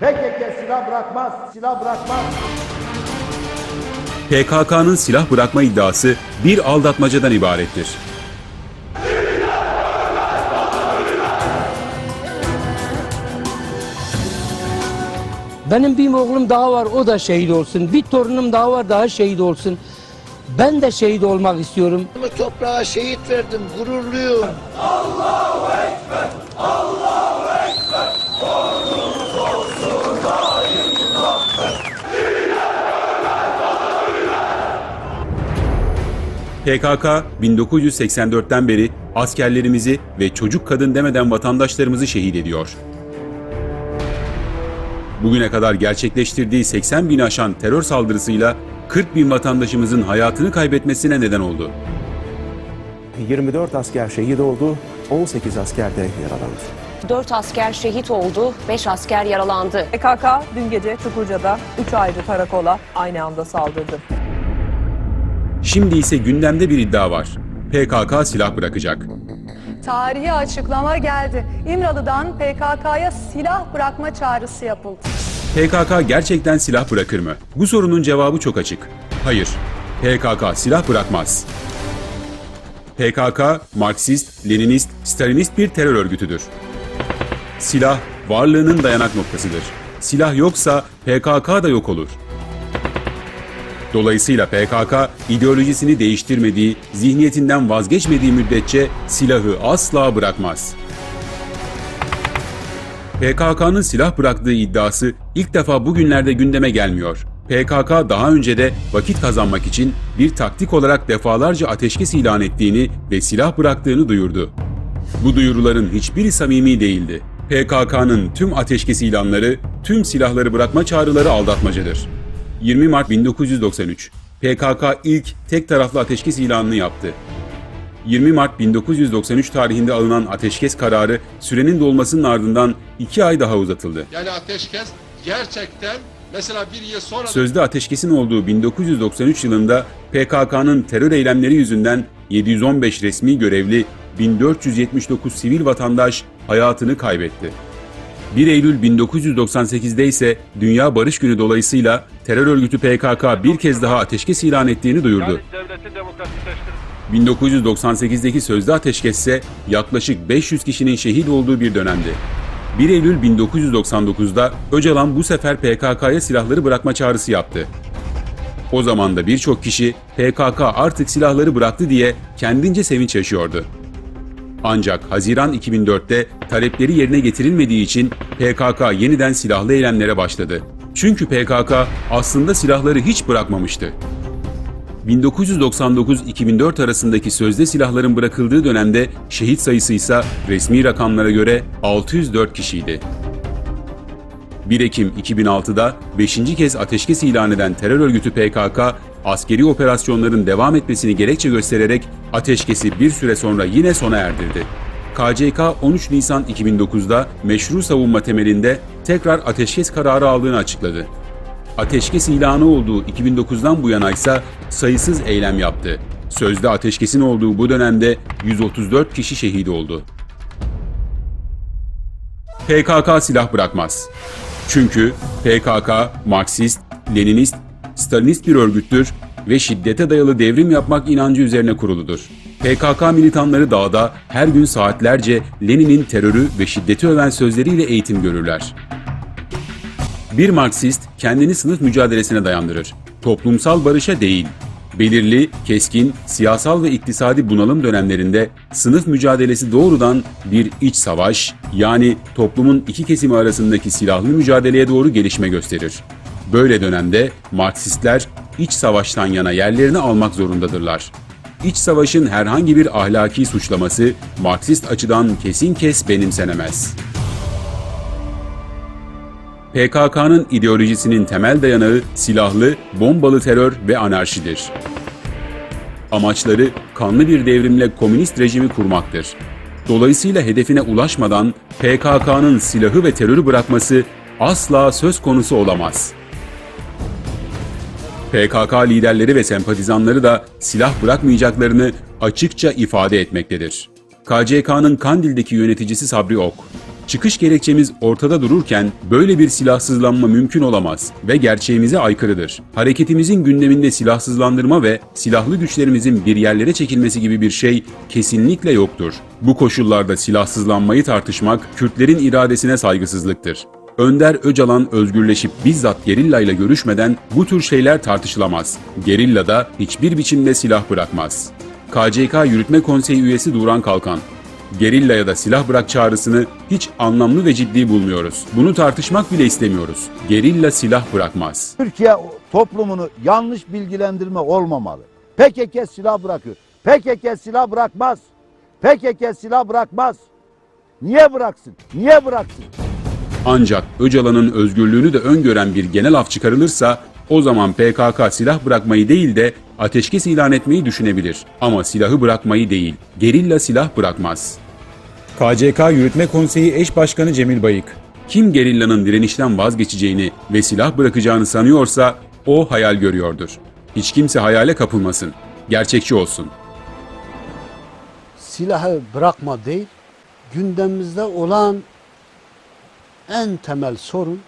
PKK silah bırakmaz, silah bırakmaz. PKK'nın silah bırakma iddiası bir aldatmacadan ibarettir. Benim bir oğlum daha var o da şehit olsun. Bir torunum daha var daha şehit olsun. Ben de şehit olmak istiyorum. Bu toprağa şehit verdim, gururluyum. PKK 1984'ten beri askerlerimizi ve çocuk kadın demeden vatandaşlarımızı şehit ediyor. Bugüne kadar gerçekleştirdiği 80 bin aşan terör saldırısıyla 40 bin vatandaşımızın hayatını kaybetmesine neden oldu. 24 asker şehit oldu, 18 asker de yaralandı. 4 asker şehit oldu, 5 asker yaralandı. PKK dün gece Çukurca'da 3 ayrı karakola aynı anda saldırdı. Şimdi ise gündemde bir iddia var. PKK silah bırakacak. Tarihi açıklama geldi. İmralı'dan PKK'ya silah bırakma çağrısı yapıldı. PKK gerçekten silah bırakır mı? Bu sorunun cevabı çok açık. Hayır. PKK silah bırakmaz. PKK, Marksist, Leninist, Stalinist bir terör örgütüdür. Silah, varlığının dayanak noktasıdır. Silah yoksa PKK da yok olur. Dolayısıyla PKK, ideolojisini değiştirmediği, zihniyetinden vazgeçmediği müddetçe silahı asla bırakmaz. PKK'nın silah bıraktığı iddiası ilk defa bugünlerde gündeme gelmiyor. PKK daha önce de vakit kazanmak için bir taktik olarak defalarca ateşkes ilan ettiğini ve silah bıraktığını duyurdu. Bu duyuruların hiçbiri samimi değildi. PKK'nın tüm ateşkes ilanları, tüm silahları bırakma çağrıları aldatmacadır. 20 Mart 1993 PKK ilk tek taraflı ateşkes ilanını yaptı. 20 Mart 1993 tarihinde alınan ateşkes kararı sürenin dolmasının ardından 2 ay daha uzatıldı. Yani ateşkes gerçekten mesela bir yıl sonra Sözde ateşkesin olduğu 1993 yılında PKK'nın terör eylemleri yüzünden 715 resmi görevli, 1479 sivil vatandaş hayatını kaybetti. 1 Eylül 1998'de ise Dünya Barış Günü dolayısıyla terör örgütü PKK bir kez daha ateşkes ilan ettiğini duyurdu. 1998'deki sözde ateşkes ise yaklaşık 500 kişinin şehit olduğu bir dönemdi. 1 Eylül 1999'da Öcalan bu sefer PKK'ya silahları bırakma çağrısı yaptı. O zaman da birçok kişi PKK artık silahları bıraktı diye kendince sevinç yaşıyordu. Ancak Haziran 2004'te talepleri yerine getirilmediği için PKK yeniden silahlı eylemlere başladı. Çünkü PKK aslında silahları hiç bırakmamıştı. 1999-2004 arasındaki sözde silahların bırakıldığı dönemde şehit sayısı ise resmi rakamlara göre 604 kişiydi. 1 Ekim 2006'da 5. kez ateşkes ilan eden terör örgütü PKK, askeri operasyonların devam etmesini gerekçe göstererek ateşkesi bir süre sonra yine sona erdirdi. KCK 13 Nisan 2009'da meşru savunma temelinde tekrar ateşkes kararı aldığını açıkladı. Ateşkes ilanı olduğu 2009'dan bu yana ise sayısız eylem yaptı. Sözde ateşkesin olduğu bu dönemde 134 kişi şehit oldu. PKK silah bırakmaz. Çünkü PKK Marksist, Leninist, Stalinist bir örgüttür ve şiddete dayalı devrim yapmak inancı üzerine kuruludur. PKK militanları dağda her gün saatlerce Lenin'in terörü ve şiddeti öven sözleriyle eğitim görürler. Bir Marksist kendini sınıf mücadelesine dayandırır. Toplumsal barışa değil. Belirli, keskin, siyasal ve iktisadi bunalım dönemlerinde sınıf mücadelesi doğrudan bir iç savaş, yani toplumun iki kesimi arasındaki silahlı mücadeleye doğru gelişme gösterir. Böyle dönemde Marksistler iç savaştan yana yerlerini almak zorundadırlar. İç savaşın herhangi bir ahlaki suçlaması Marksist açıdan kesin kes benimsenemez. PKK'nın ideolojisinin temel dayanağı silahlı, bombalı terör ve anarşidir. Amaçları kanlı bir devrimle komünist rejimi kurmaktır. Dolayısıyla hedefine ulaşmadan PKK'nın silahı ve terörü bırakması asla söz konusu olamaz. PKK liderleri ve sempatizanları da silah bırakmayacaklarını açıkça ifade etmektedir. KCK'nın Kandil'deki yöneticisi Sabri Ok, Çıkış gerekçemiz ortada dururken böyle bir silahsızlanma mümkün olamaz ve gerçeğimize aykırıdır. Hareketimizin gündeminde silahsızlandırma ve silahlı güçlerimizin bir yerlere çekilmesi gibi bir şey kesinlikle yoktur. Bu koşullarda silahsızlanmayı tartışmak Kürtlerin iradesine saygısızlıktır. Önder Öcalan özgürleşip bizzat gerilla ile görüşmeden bu tür şeyler tartışılamaz. Gerilla da hiçbir biçimde silah bırakmaz. KCK Yürütme Konseyi üyesi Duran Kalkan Gerillaya da silah bırak çağrısını hiç anlamlı ve ciddi bulmuyoruz. Bunu tartışmak bile istemiyoruz. Gerilla silah bırakmaz. Türkiye toplumunu yanlış bilgilendirme olmamalı. PKK silah bırakıyor. PKK silah bırakmaz. PKK silah bırakmaz. Niye bıraksın? Niye bıraksın? Ancak Öcalan'ın özgürlüğünü de öngören bir genel af çıkarılırsa o zaman PKK silah bırakmayı değil de ateşkes ilan etmeyi düşünebilir. Ama silahı bırakmayı değil, gerilla silah bırakmaz. KCK Yürütme Konseyi Eş Başkanı Cemil Bayık kim gerillanın direnişten vazgeçeceğini ve silah bırakacağını sanıyorsa o hayal görüyordur. Hiç kimse hayale kapılmasın. Gerçekçi olsun. silahı bırakma değil, gündemimizde olan en temel sorun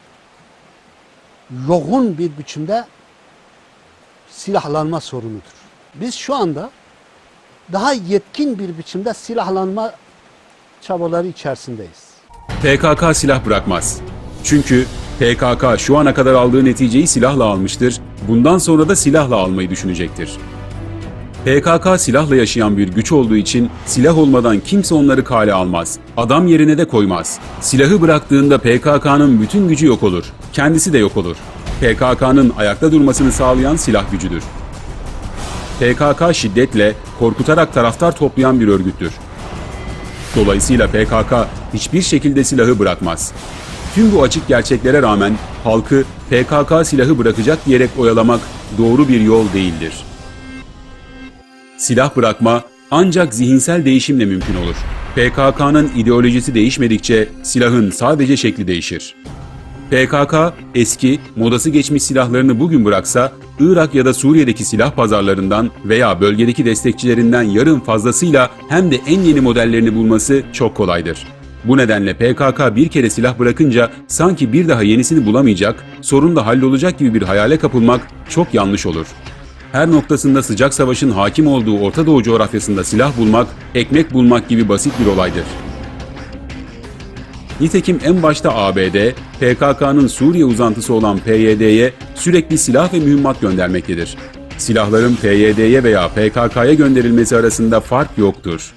yoğun bir biçimde silahlanma sorunudur. Biz şu anda daha yetkin bir biçimde silahlanma çabaları içerisindeyiz. PKK silah bırakmaz. Çünkü PKK şu ana kadar aldığı neticeyi silahla almıştır, bundan sonra da silahla almayı düşünecektir. PKK silahla yaşayan bir güç olduğu için silah olmadan kimse onları kale almaz. Adam yerine de koymaz. Silahı bıraktığında PKK'nın bütün gücü yok olur. Kendisi de yok olur. PKK'nın ayakta durmasını sağlayan silah gücüdür. PKK şiddetle, korkutarak taraftar toplayan bir örgüttür. Dolayısıyla PKK hiçbir şekilde silahı bırakmaz. Tüm bu açık gerçeklere rağmen halkı PKK silahı bırakacak diyerek oyalamak doğru bir yol değildir. Silah bırakma ancak zihinsel değişimle mümkün olur. PKK'nın ideolojisi değişmedikçe silahın sadece şekli değişir. PKK eski, modası geçmiş silahlarını bugün bıraksa, Irak ya da Suriye'deki silah pazarlarından veya bölgedeki destekçilerinden yarın fazlasıyla hem de en yeni modellerini bulması çok kolaydır. Bu nedenle PKK bir kere silah bırakınca sanki bir daha yenisini bulamayacak, sorun da hallolacak gibi bir hayale kapılmak çok yanlış olur. Her noktasında sıcak savaşın hakim olduğu Orta Doğu coğrafyasında silah bulmak, ekmek bulmak gibi basit bir olaydır. Nitekim en başta ABD, PKK'nın Suriye uzantısı olan PYD'ye sürekli silah ve mühimmat göndermektedir. Silahların PYD'ye veya PKK'ya gönderilmesi arasında fark yoktur.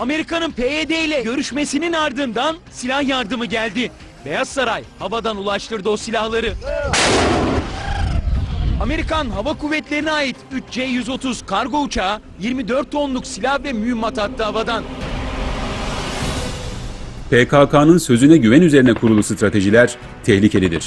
Amerika'nın PYD ile görüşmesinin ardından silah yardımı geldi. Beyaz Saray havadan ulaştırdı o silahları. Amerikan Hava Kuvvetleri'ne ait 3 C-130 kargo uçağı 24 tonluk silah ve mühimmat attı havadan. PKK'nın sözüne güven üzerine kurulu stratejiler tehlikelidir.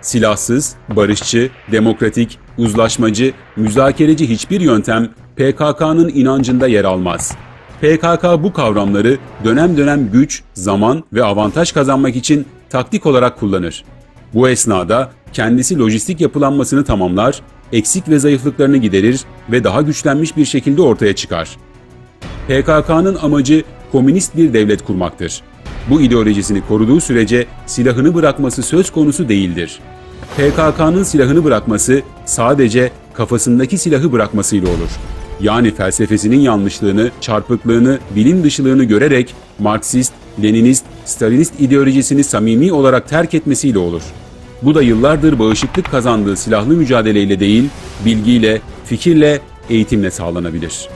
Silahsız, barışçı, demokratik, uzlaşmacı, müzakereci hiçbir yöntem PKK'nın inancında yer almaz. PKK bu kavramları dönem dönem güç, zaman ve avantaj kazanmak için taktik olarak kullanır. Bu esnada kendisi lojistik yapılanmasını tamamlar, eksik ve zayıflıklarını giderir ve daha güçlenmiş bir şekilde ortaya çıkar. PKK'nın amacı komünist bir devlet kurmaktır. Bu ideolojisini koruduğu sürece silahını bırakması söz konusu değildir. PKK'nın silahını bırakması sadece kafasındaki silahı bırakmasıyla olur. Yani felsefesinin yanlışlığını, çarpıklığını, bilim dışılığını görerek Marksist, Leninist, Stalinist ideolojisini samimi olarak terk etmesiyle olur. Bu da yıllardır bağışıklık kazandığı silahlı mücadeleyle değil, bilgiyle, fikirle, eğitimle sağlanabilir.